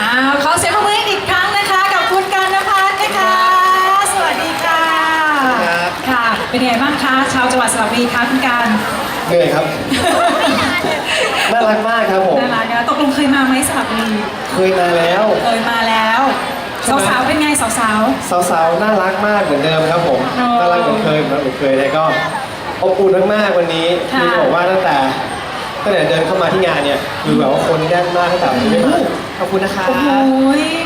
อ้าวขอเสียงปรบมือให้อีกครั้งนะคะ กับคุณกันนภัสนะคะ สวัสดีค่ะ ครับ ค่ะ เป็นไงบ้างคะชาวจังหวัดสระบุรีคะคุณกันเหนื่อยครับ น่ารักมากครับผม น่ารักนะตกลงเคยมาไหมสระบุรีเคยมาแล้ว เคยมาแล้ว ใช่ไหม สาวๆเป็นไงสาว สาวๆ น่ารักมากเหมือนเดิมครับผม อ๋อน่ารักเหมือนเคยเหมือนเคยแล้วก็อบอุ่นมากๆวันนี้ค่ะคือบอกว่าตั้งแต่ ตั้งแต่เดินเข้ามาที่งานเนี่ยคือแบบว่าคนแน่นมากตั้งแต่ผมไม่มาขอบคุณนะคะๆโอ้โห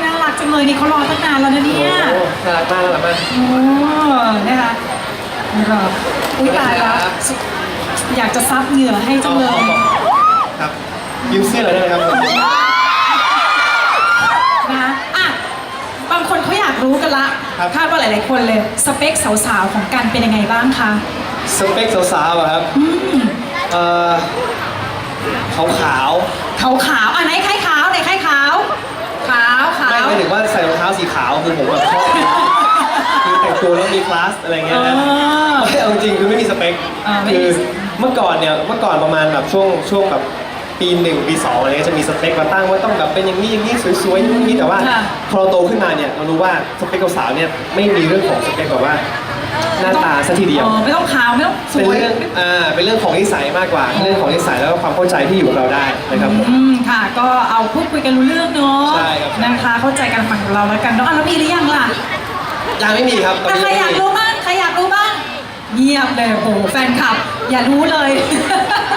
น่ารักจังเลยนี่เขารอตั้งนานแล้วนะเนี่ยโอ้น่ารักมากน่ารักมาก โอ้นะคะนี่ก็อุ้ยตายแล้วอยากจะซับเหงื่อให้จังเลยครับยืมเสื้อหน่อยได้ไหมครับนะคะอะบางคนเขาอยากรู้กันละครับคาดว่าหลาย ๆ คนเลยสเปคสาว ๆ ของกันเป็นยังไงบ้างคะสเปคสาวๆอะครับอืมเอ่อ อะไรเงี้ยนะเออไม่เอาจริงๆคือไม่มีสเปคอ่าไม่คืมีอเมื่อก่อนเนี่ยเมื่อก่อนประมาณแบบช่วงช่วงแบบปีหนึ่งปีสองอะไรเงี้ยจะมีสเปคมาตั้งว่าต้องแบบเป็นอย่างนี้อย่างนี้สวยๆอย่างนี้แต่ว่าค่ะพอเราโตขึ้นมาเนี่ยเรารู้ว่าสเปคสาวๆเนี่ยไม่มีเรื่องของสเปคแบบว่าหน้าตาซะทีเดียว อ๋อไม่ต้องขาวไม่ต้องสเป็นวยเรื่องอ่าเป็นเรื่องของนิสัยมากกว่า เรื่องของนิสัยแล้วก็ความเข้าใจที่อยู่กับเราได้นะครับผม อืมค่ะ ก็เอาพูดคุยกันรู้เรื่องเนาะใช่ครับ นะคะ เข้าใจกันฝั่งเราแล้วกันเนาะอะแล้วมีหรือยังล่ะยังไม่มีครับตอนแต่นี้ใครอยากไม่มีรู้บ้างใครอยากรู้บ้าง เงียบเลยโอ้โหแฟนคลับ อย่ารู้เลย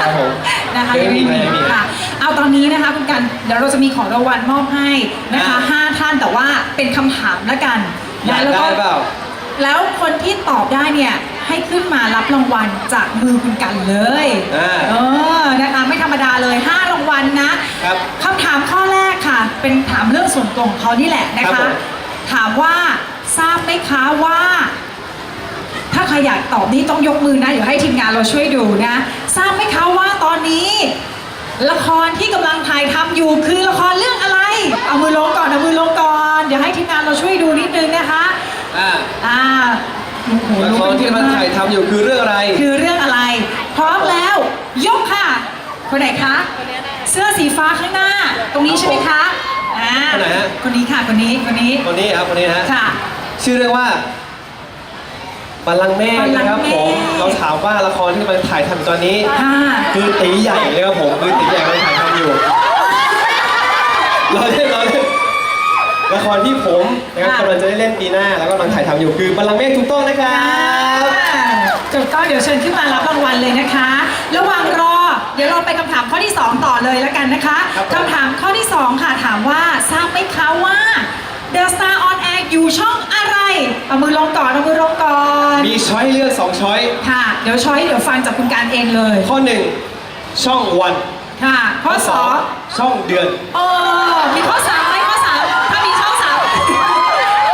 ครับผมนะคะไม่มียังไม่ไม่มีมีค่ะ เอาตอนนี้นะคะคุณกันเดี๋ยวเราจะมีของรางวัลมอบให้นะคะอ่าห้าท่านแต่ว่าเป็นคำถามละกันอยากแล้วได้ก็เปล่า แล้วคนที่ตอบได้เนี่ยให้ขึ้นมารับรางวัลจากมือคุณกันเลยอ่า เออนะคะไม่ธรรมดาเลย 5 รางวัลนะ ครับ คำถามข้อแรกค่ะ เป็นถามเรื่องส่วนตัวของเขานี่แหละนะครัคะ บผมถามว่าทราบไหมคะว่า ถ้าใครอยากตอบนี้ต้องยกมือนะเดี๋ยวให้ทีมงานเราช่วยดูนะ ทราบไหมคะว่าตอนนี้ ละครที่กำลังถ่ายทำอยู่คือละครเรื่องอะไร เอามือลงก่อนเอามือลงก่อนเดี๋ยวให้ทีมงานเราช่วยดูนิดนึงนะคะอ่าอ่าโอ้โหละครที่มันถ่ายทำอยู่คือเรื่องอะไร คือเรื่องอะไร พร้อมแล้ว ยกค่ะคนไหนคะเสื้อสีฟ้าข้างหน้า ตรงนี้ใช่ไหมคะอ่าคนไหนฮะคนนี้ค่ะคนนี้คนนี้คนนี้ครับคนนี้นะฮะค่ะชื่อเรื่องว่า บัลลังก์เมฆนะครับบัลลังก์เมฆผมเราถามว่าละครที่มันถ่ายทำตอนนี้ ค่ะคือตีใหญ่เลยครับผมคือตีใหญ่กำลังถ่ายทำอยู่เราเล่นเราเล่นละครที่ผมนะครับค่ะกำลังจะได้เล่นปีหน้าแล้วก็กำลังถ่ายทำอยู่คือบัลลังก์เมฆถูกต้องนะครับจบก็เดี๋ยวเชิญขึ้นมารับรางวัลเลยนะคะ ระหว่างรอ เดี๋ยวเราไปคำถามข้อที่ 2 ต่อเลยแล้วกันนะคะครับผมคำถามข้อที่ 2 ค่ะถามว่าทราบไหมคะว่า The Star on Air อยู่ช่องอะไร เอามือลงก่อนเอามือลงก่อนมีช้อยเลือกสองช้อย ค่ะ เดี๋ยวช้อยเดี๋ยวฟังจากคุณการเองเลยข้อหนึ่งช่องวัน ค่ะ ข้อสองช่องเดือนโอ้มีข้อสามไหมข้อสามถ้ามีช่องสาม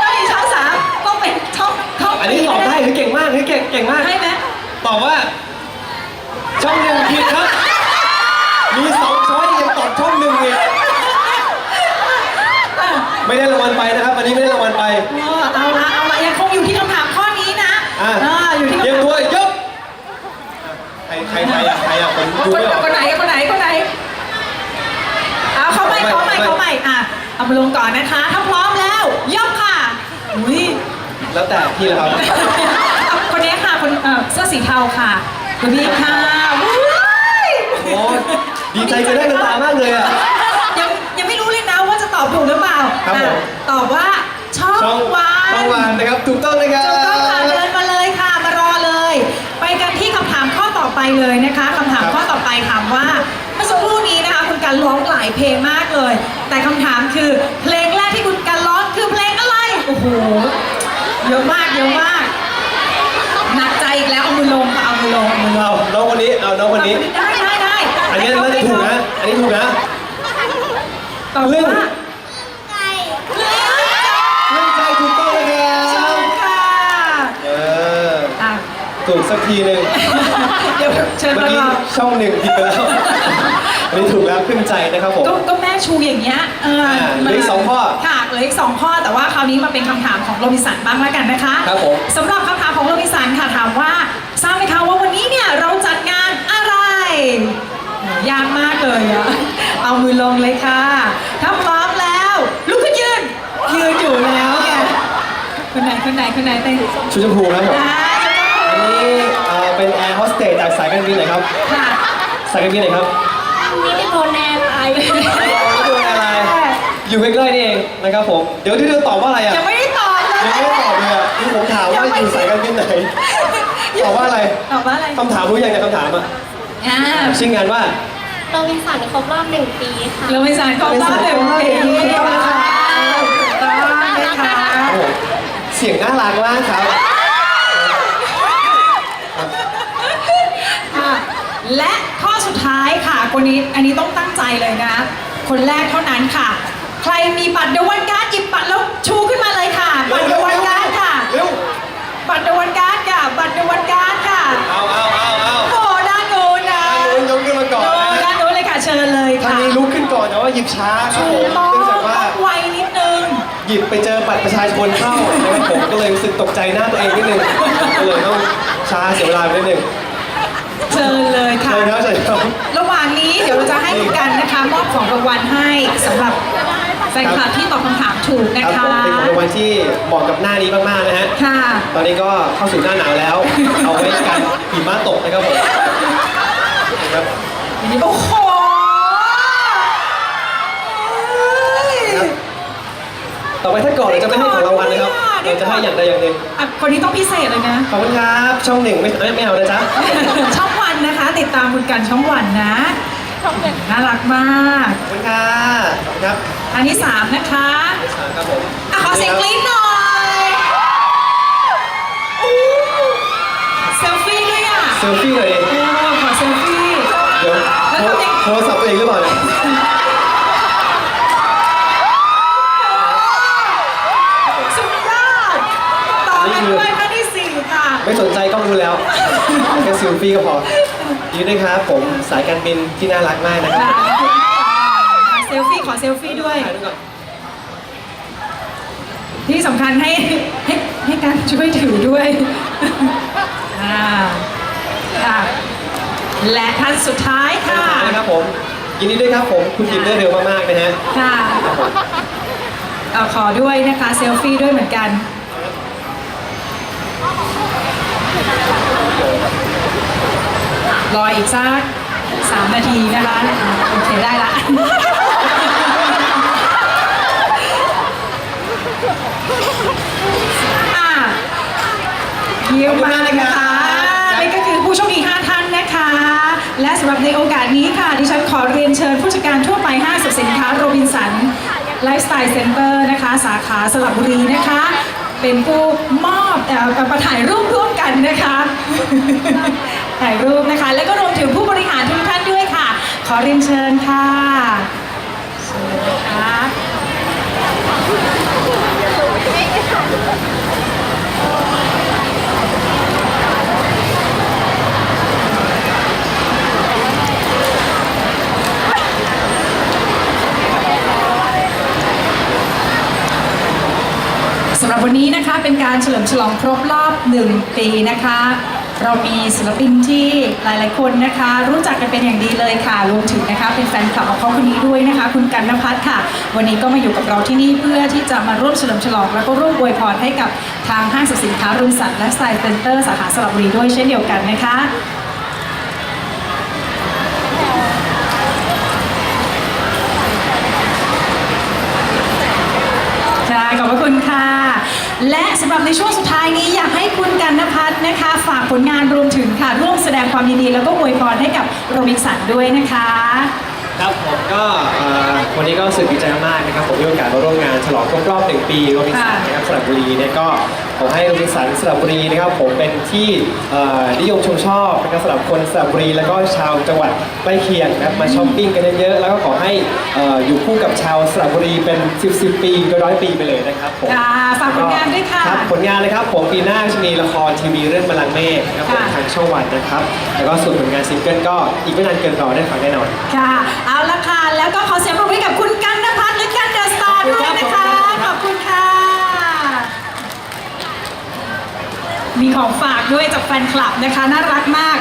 ถ้ามีช่องสามต้องเป็นช่องช่องอันนี้ตอบได้หรือเก่งมากหรือเก่งเก่งมากให้ไหมตอบว่า ช่องหนึ่งผิดครับ มีสองช้อยยังตอบช่องหนึ่งอีกไม่ได้รางวัลไปนะ อะเอออยู่ที่เตรียมคำถามตัวยกใครใครใครอะใครอะผมคนดูไม่ออกคนไหนคนไหนคนไหนเอาเขาไม่เขาไม่เขาไม่อะเอามาลงก่อนนะคะ ถ้าพร้อมแล้วยกค่ะอุ้ยแล้วแต่พี่ละครับเอาคนนี้ค่ะคนเอ่อเสื้อสีเทาค่ะคุณพี่ค่ะอุ้ยโอ้ดีใจจะได้น้ำตามากเลยอะยังยังไม่รู้เลยนะว่าจะตอบถูกหรือเปล่าครับผมอะตอบว่า เลยนะคะคำถามครับข้อต่อไปถามว่าเมื่อสักครู่นี้นะคะคุณการร้องหลายเพลงมากเลย แต่คำถามคือเพลงแรกที่คุณการร้องคือเพลงอะไรโอ้โหเยอะมากเยอะมากหนักใจอีกแล้วเอามือลงค่ะเอามือลงเอามือลงเอาน้องคนนี้เอาน้องคนนี้ ได้ได้ได้อันนี้น่าจะถูกนะ อันนี้ถูกนะตอบเรื่องว่า ถูกสักทีหนึ่งเดี๋ยวเชิญมาอนช่องหนึ่งผิดไแล้วอันนี้ถูกแล้วขึ้นใจนะครับผม ก็แม่ชูอย่างเงี้ยเอออเหลืออีกสองข้อค่ะเหลืออีกสองข้อแต่ว่าคราวนี้มาเป็นคำถามของโรบิสันบ้างแล้วกันนะคะครับผม สำหรับคำถามของโรบิสันค่ะถามว่าทราบไหมคะว่าวันนี้เนี่ยเราจัดงานอะไรยากมากเลยอะเอามือลงเลยค่ะถ้าพร้อมแล้วลุกขึ้นยืนยืนอยู่แล้วไงคนไหนคนไหนคนไหนเต้นชุดชมพูนะครับผม เอ่อเป็นแอร์โฮสเตสจากสายการบินไหนครับ ค่ะสายการบินไหนครับมีที่โดนแนมไอไม่ดูอะไร อยู่ใกล้ๆนี่เองนะครับผม เดี๋ยวที่เธอตอบว่าอะไรอะยังไม่ได้ตอบเลยยังไม่ได้ตอบเลยอะที่ผมถามว่าอยู่สายการบินไหน ตอบว่าอะไรตอบว่าอะไรคำถามรู้ยังเนี่ยคำถามอะอ่าชื่องานว่าโรบินสันครบรอบหนึ่งปีค่ะเราไปสารกองบ้านเลยเองนะคะต้องนะคะครับผมเสียงน่ารักมากครับ ค่ะ และข้อสุดท้ายค่ะคนนี้อันนี้ต้องตั้งใจเลยนะ คนแรกเท่านั้นค่ะ ใครมีบัตรเดวันการ์ดหยิบบัตรแล้วชูขึ้นมาเลยค่ะ บัตรเดวันการ์ดค่ะ เร็วบัตรเดวันการ์ดค่ะ บัตรเดวันการ์ดค่ะเอาเอาเอาเอาโอ้ด้านโน้นนะทางนู้นยกขึ้นมาก่อนโอ้นะด้านโน้นเลยค่ะเชิญเลยทางค่ะนี้ลุกขึ้นก่อนแต่ว่าหยิบช้าครับผถูมกต้องเนื่องจากว่าต้องไวนิดนึงหยิบไปเจอบัตรประชาชนเข้านะครับผมก็เลยรู้สึกตกใจหน้าตัวเองนิดนึงก็เลยต้องช้าเสียเวลาไปนิดนึง เชิญเลยค่ะ ใช่ครับใช่ครับ ระหว่างนี้เดี๋ยวเราจะให้คุณกันนะคะมอบของรางวัลให้สำหรับแฟนคลับที่ตอบคำถามถูกนะครับผมคะเป็นของรางวัลที่เหมาะกับหน้านี้มากๆนะฮะ ค่ะ ตอนนี้ก็เข้าสู่หน้าหนาวแล้ว เอาไว้กันหิมะตกนะครับผมครับโอ้โหครับต่อไปถ้าก่อนเราจะไม่ให้ของรางวัลนะครับเราจะให้อย่างใดอย่างหนึ่งอะคนนี้ต้องพิเศษเลยนะ ขอบคุณครับ ช่องหนึ่งไม่ไม่ไม่เอานะจ๊ะ ช่องวัน นะคะ ติดตามคุณกันช่องวันนะ ช่องหนึ่งน่ารักมาก ขอบคุณค่ะขอบคุณครับอันที่สามนะคะครับผมอะขอเสียงกรี๊ดหน่อยอู้เซลฟี่ด้วยอะเซลฟี่เลยดิโอ้ขอเซลฟี่ เดี๋ยวแล้วทำยังโทรศัพท์ตัวเองหรือเปล่าเนี่ยสุดยอดต่อกันด้วยท่านที่สี่ค่ะ ไม่สนใจกล้องดูแล้วแค่เซลฟี่ก็พอ ยินดีครับผมสายการบินที่น่ารักมากนะครับเซลฟี่ขอเซลฟี่ด้วย ถ่ายรูปก่อนที่สำคัญให้ให้ให้การช่วยถือด้วยอ่าค่ะและท่านสุดท้ายค่ะ นะครับผมยินดีด้วยครับผมคุณพิมพ์ได้เร็วมากๆนะฮะค่ะเอาขอด้วยนะคะเซลฟี่ด้วยเหมือนกัน รออีกสักสามนาทีนะคะโอเคได้ละ อะเยี่ยมมากเลยนะคะนี่ก็คือผู้โชคดี5ท่านนะคะ และสำหรับในโอกาสนี้ค่ะ ดิฉันขอเรียนเชิญผู้จัดการทั่วไปห้างสรรพสินค้าโรบินสันไลฟ์สไตล์เซ็นเตอร์นะคะ สาขาสระบุรีนะคะ เป็นผู้มอบเอ่อมาถ่ายรูปร่วมกันนะคะ ถ่ายรูปนะคะ แล้วก็รวมถึงผู้บริหารทุกท่านด้วยค่ะ ขอเรียนเชิญค่ะเชิญนะคะสำหรับวันนี้นะคะเป็นการเฉลิมฉลองครบรอบ 1 ปีนะคะ เรามีศิลปินที่หลาย ๆ คนนะคะ รู้จักกันเป็นอย่างดีเลยค่ะรวมถึงนะคะ เป็นแฟนคลับของเขาคนนี้ด้วยนะคะ คุณกันนภัทรค่ะ วันนี้ก็มาอยู่กับเราที่นี่เพื่อที่จะมาร่วมเฉลิมฉลอง แล้วก็ร่วมอวยพรให้กับทางห้างสรรพสินค้ารุ่นสัตว์และสไตล์เซ็นเตอร์สาขาสระบุรีด้วยเช่นเดียวกันนะคะค่ขอบพระคุณค่ะ และสำหรับในช่วงสุดท้ายนี้อยากให้คุณกั นนภัทรนะคะ ฝากผลงานรวมถึงค่ะ ร่วมแสดงความยินดี แล้วก็อวยพรให้กับโรบินสันด้วยนะคะ ครับผมก็เอ่อวันนี้ก็รู้สึกดีใจมากๆนะครับผมมีโอกาสมาร่วมงานฉลองครบรอบหนึ่งปีโรบินสันค่ะ นะครับสระบุรีเนี่ยก็ขอให้โรบินสันสระบุรีนะครับผมเป็นที่เอ่อนิยมชมชอบนะครับสำหรับคนสระบุรี แล้วก็ชาวจังหวัดใกล้เคียงนะครับมาช้อปปิ้งกันเยอะๆแล้วก็ขอให้เอ่ออยู่คู่กับชาวสระบุรีเป็น 10 10 ปีร้อยๆปีไปเลยนะครับผมค่ะฝากผลงานด้วยค่ะรับผลงานนะครับผมปีหน้าจะมีละครทีวีเรื่องบัลลังก์เมฆนะครับผมค่ะทางช่องวันนะครับ แล้วก็ส่วนผลงานซิงเกิลก็อีกไม่นานเกินรอได้ฟังแน่นอนค่ะเอาละค่ะแล้วก็ขอเสียง มีของฝากด้วยจากแฟนคลับนะคะ น่ารักมาก